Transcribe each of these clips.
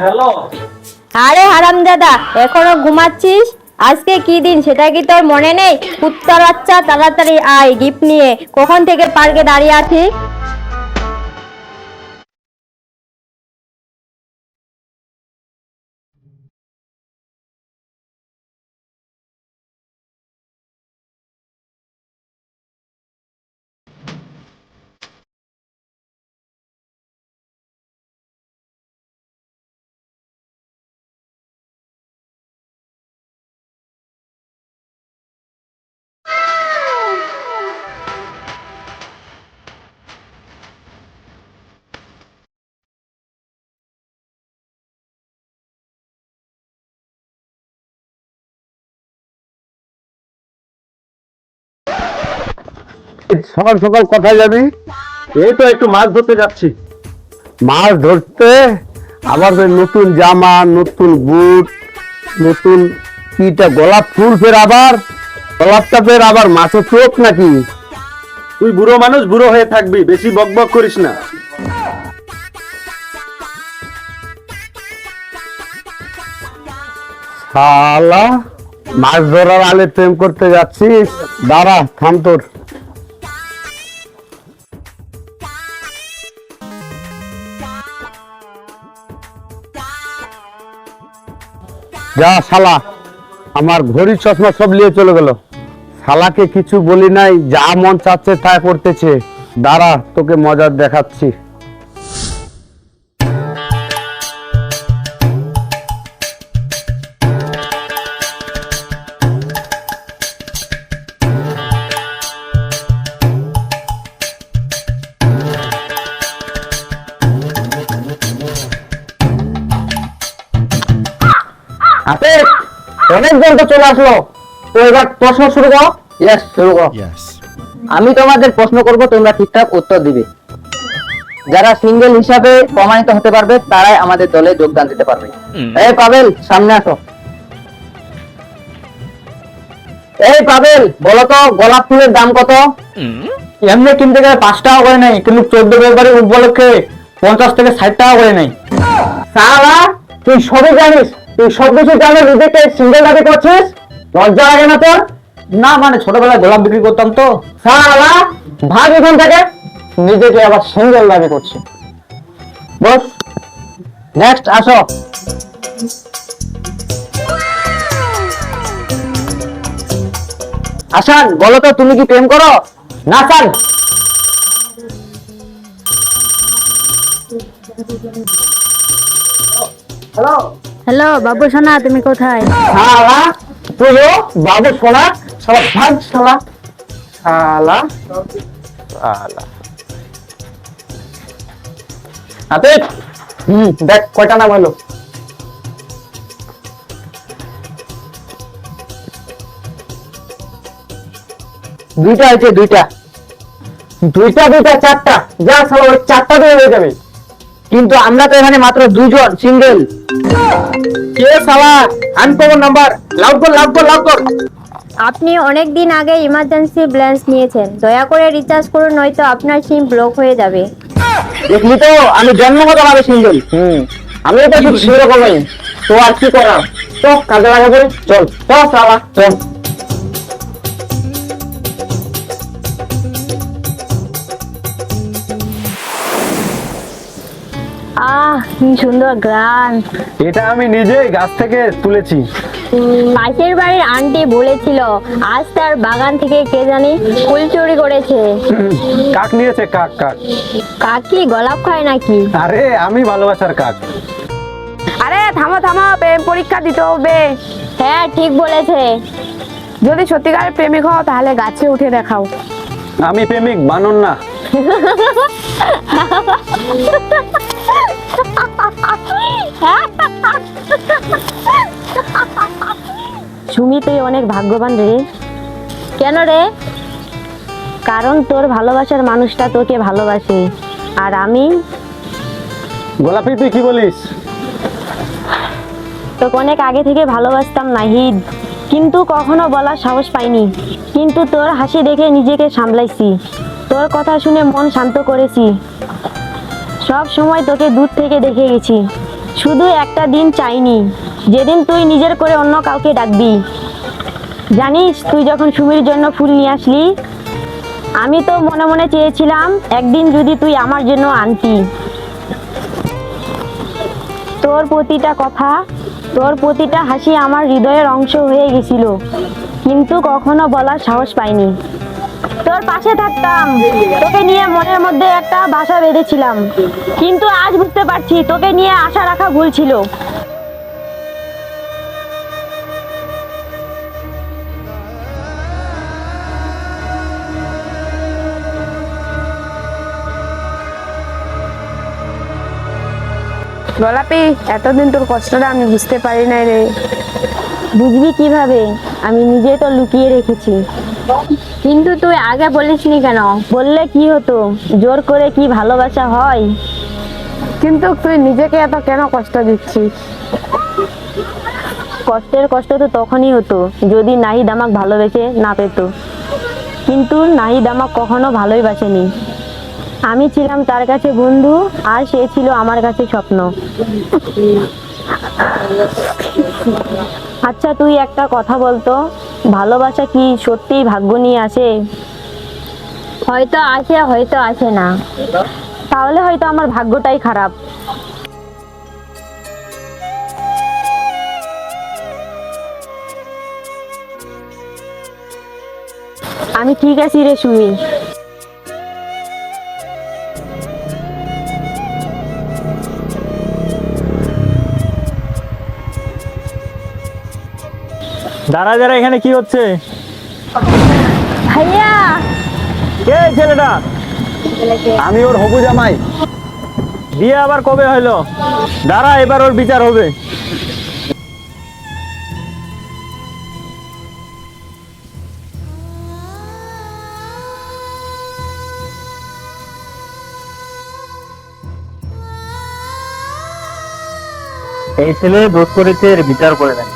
Hello? আরে হারামজাদা এখনও ঘুমাচ্ছিস? আজকে কি দিন? সেটা কি তোর মনে নেই? কুত্তা বাচ্চা, তাড়াতাড়ি আয় গিফট নিয়ে। কখন থেকে পার্কে দাঁড়িয়ে আছিস? সকাল সকাল কোথায় যাবি? এই তো একটু মাছ ধরতে যাচ্ছি। মাছ ধরতে? আবার নতুন জামা নতুন বুট নতুন কিটা গোলাপ ফুল ফের আবার? গোলাপটা ফের আবার মাছের চোখ নাকি? তুই বুড়ো মানুষ বুড়ো হয়ে থাকবি বেশি বক বক করিস না। শালা মাছ ধরার আলে প্রেম করতে যাচ্ছিস? দাঁড়া থাম তোর। যা শালা, আমার ঘড়ি চশমা সব নিয়ে চলে গেল। শালাকে কিছু বলি নাই, যা মন চাচ্ছে তা করতেছে। দাঁড়া, তোকে মজার দেখাচ্ছি। অনেক জন তো চলে আসলো। তো এবার প্রশ্ন শুরু করো। ইয়েস শুরু করো। আমি তোমাদের প্রশ্ন করব তোমরা ঠিকঠাক উত্তর দিবে। যারা সিঙ্গেল হিসাবে প্রমাণিত হতে পারবে তারাই আমাদের দলে যোগদান দিতে পারবে। এই পাবেল সামনে আসো। এই পাবেল বলো তো গোলাপ ফুলের দাম কত? এমনি কিনতে গেলে পাঁচ টাকা করে নেই কিন্তু চোদ্দ ফেব্রুয়ারি উপলক্ষে পঞ্চাশ থেকে ষাট টাকা করে নেই। সারা তুই সবই জানিস। তুই সব কিছু জানিস নিজেকে সিঙ্গেল দাবি করছিস? লজ্জা লাগে না তোর? না মানে ছোটবেলায় গোলাপ বিক্রি করতাম তো। সারা ভাগ এখান থেকে। নিজেকে আবার সিঙ্গেল দাবি করছে। বস নেক্সট আসো। আসান বলো তো তুমি কি প্রেম করো? না চান হ্যালো হ্যালো, বাবু সোনা, তুমি কোথায়? শালা, তুইও? বাবু শোনা শালা ভাগ শালা। শালা শালা। হাতে হুম, দেখ, কয়টা নাম হলো? দুইটা আছে দুইটা। দুইটা দুইটা, চারটা। যা, শালা, ওই চারটা দিয়ে হয়ে যাবে। কিন্তু আমরা তো এখানে মাত্র দুজন সিঙ্গেল কে আনকমন নাম্বার লাউড কর লাউড কর লাউড কর আপনি অনেক দিন আগে ইমার্জেন্সি ব্যালেন্স নিয়েছেন। দয়া করে রিচার্জ করুন নয়তো আপনার সিম ব্লক হয়ে যাবে। দেখলি তো? আমি জন্মগত ভাবে সিঙ্গেল হুম। আমি তো ঠিক সেরকমই তো আর কি করা তো কাজে লাগাবো। চল চল শালা চল। কি সুন্দর গ্রান এটা আমি নিজেই গাছ থেকে তুলেছি। পাশের বাড়ির আন্টি বলেছিল আজ তার বাগান থেকে কে জানি ফুল চুরি করেছে। কাক নিয়েছে কাক কাক। কাকি গোলাপ খায় নাকি? আরে আমি ভালোবাসার কাক। আরে থামো থামো প্রেম পরীক্ষা দিতে হবে। হ্যাঁ ঠিক বলেছে। যদি সত্যিকারের প্রেমিক হও তাহলে গাছে উঠে দেখাও। আমি প্রেমিক বানন না। সুমি তুই অনেক ভাগ্যবান রে। কেন রে? কারণ তোর ভালোবাসার মানুষটা তোকে ভালোবাসে আর আমি গোলাপি তুই কি বলিস? তোকে অনেক আগে থেকে ভালোবাসতাম নাহিদ। কিন্তু কখনো বলার সাহস পাইনি। কিন্তু তোর হাসি দেখে নিজেকে সামলাইছি। তোর কথা শুনে মন শান্ত করেছি। সব সময় তোকে দূর থেকে দেখে গেছি। শুধু একটা দিন চাইনি, যেদিন তুই নিজের করে অন্য কাউকে ডাকবি। জানিস, তুই যখন সুমির জন্য ফুল নিয়ে আসলি, আমি তো মনে মনে চেয়েছিলাম একদিন যদি তুই আমার জন্য আনতি। তোর প্রতিটা কথা, তোর প্রতিটা হাসি আমার হৃদয়ের অংশ হয়ে গেছিল, কিন্তু কখনো বলার সাহস পাইনি। তোর পাশে থাকতাম। তোকে নিয়ে মনের মধ্যে একটা বাসা বেঁধেছিলাম। কিন্তু আজ বুঝতে পারছি, তোকে নিয়ে আশা রাখা ভুল ছিল। গোলাপি, এতদিন তোর কষ্টটা আমি বুঝতে পারি নাই রে। বুঝবি কীভাবে? আমি নিজে তো লুকিয়ে রেখেছি। কিন্তু তুই আগে বলিসনি কেন? বললে কি হতো? জোর করে কি ভালোবাসা হয়? কিন্তু তুই নিজেকে এত কেন কষ্ট দিচ্ছিস? কষ্টের কষ্ট তো তখনই হতো যদি নাহিদ আমাকে ভালোবেসে না পেত। কিন্তু নাহিদ আমাকে কখনো ভালোই বাসেনি। আমি ছিলাম তার কাছে বন্ধু আর সে ছিল আমার কাছে স্বপ্ন। আচ্ছা তুই একটা কথা বলতো, ভালোবাসা কি সত্যিই ভাগ্য নিয়ে আসে? হয়তো আসে হয়তো আসে না। তাহলে হয়তো আমার ভাগ্যটাই খারাপ। আমি ঠিক আছি রে সুমি। দাঁড়া দাঁড়া এখানে কি হচ্ছে? ভাইয়া! কে ছেলেটা আমি ওর হবু জামাই। বিয়ে আবার কবে হইল দাঁড়া এবার ওর বিচার হবে। এই ছেলে দোষ করেছে এর বিচার করে দেন।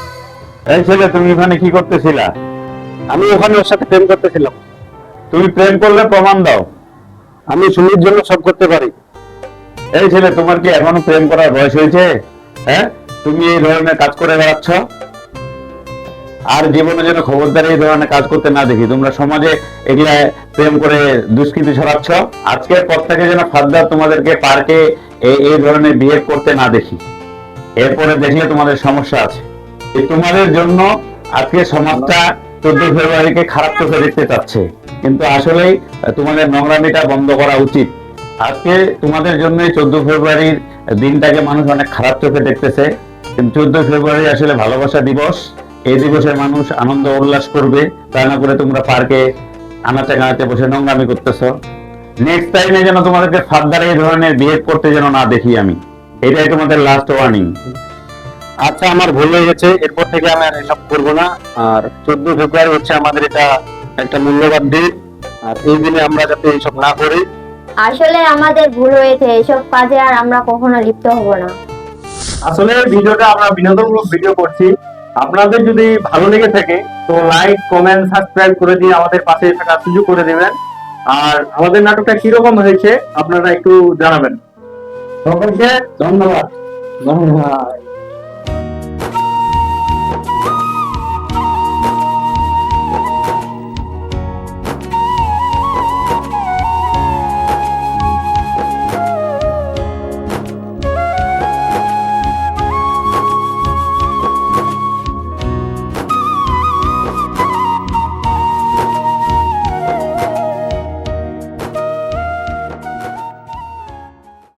এই ছেলে তুমি এখানে কি করতেছিলা? আমি ওখানে ওর সাথে প্রেম করতেছিলাম। তুমি প্রেম করলে প্রমাণ দাও। আমি সুমির জন্য সব করতে পারি। এই ছেলে তোমার কি এখনও প্রেম করার বয়স হয়েছে? হ্যাঁ? তুমি এই ধরনের কাজ করে বেড়াচ্ছ? আর জীবনে যেন খবরদারি এই ধরনের কাজ করতে না দেখি তোমরা সমাজে এগুলা প্রেম করে দুষ্কৃতি ছড়াচ্ছ? আজকের পর থেকে যেন ফার্দার তোমাদেরকে পার্কে এই ধরনের বিয়ে করতে না দেখি। এরপরে দেখলে তোমাদের সমস্যা আছে। তোমাদের জন্য আজকে সমাজটা চোদ্দ ফেব্রুয়ারিকে খারাপ চোখে দেখতে চাচ্ছে। কিন্তু আসলেই আহ, তোমাদের নোংরামিটা বন্ধ করা উচিত। আজকে তোমাদের জন্য চোদ্দ ফেব্রুয়ারির দিনটাকে মানুষ অনেক খারাপ চোখে দেখতেছে। কিন্তু চোদ্দ ফেব্রুয়ারি আসলে ভালোবাসা দিবস। এই দিবসে মানুষ আনন্দ উল্লাস করবে। তা না করে তোমরা পার্কে আনাচে কানাচে বসে নোংরামি করতেছো। নেক্সট টাইমে যেন তোমাদেরকে ফার্দার এই ধরনের বিহেভ করতে যেন না দেখি আমি। এটাই তোমাদের লাস্ট ওয়ার্নিং আচ্ছা আমার ভুল হয়ে গেছে। এরপর থেকে আমি আর এসব করব না। আর চোদ্দ ফেব্রুয়ারি হচ্ছে আমাদের এটা একটা মূল্যবান দিন। আর এই দিনে আমরা যাতে এইসব না করি। আসলে আমাদের ভুল হয়েছে এসব কাজে আর আমরা কখনো লিপ্ত হব না। আসলে ভিডিওটা আমরা বিনোদনমূলক ভিডিও করছি। আপনাদের যদি ভালো লেগে থাকে তো লাইক কমেন্ট সাবস্ক্রাইব করে দিয়ে আমাদের পাশে থাকার সুযোগ করে দেবেন। আর আমাদের নাটকটা কীরকম হয়েছে আপনারা একটু জানাবেন। সকলকে ধন্যবাদ। ধন্যবাদ।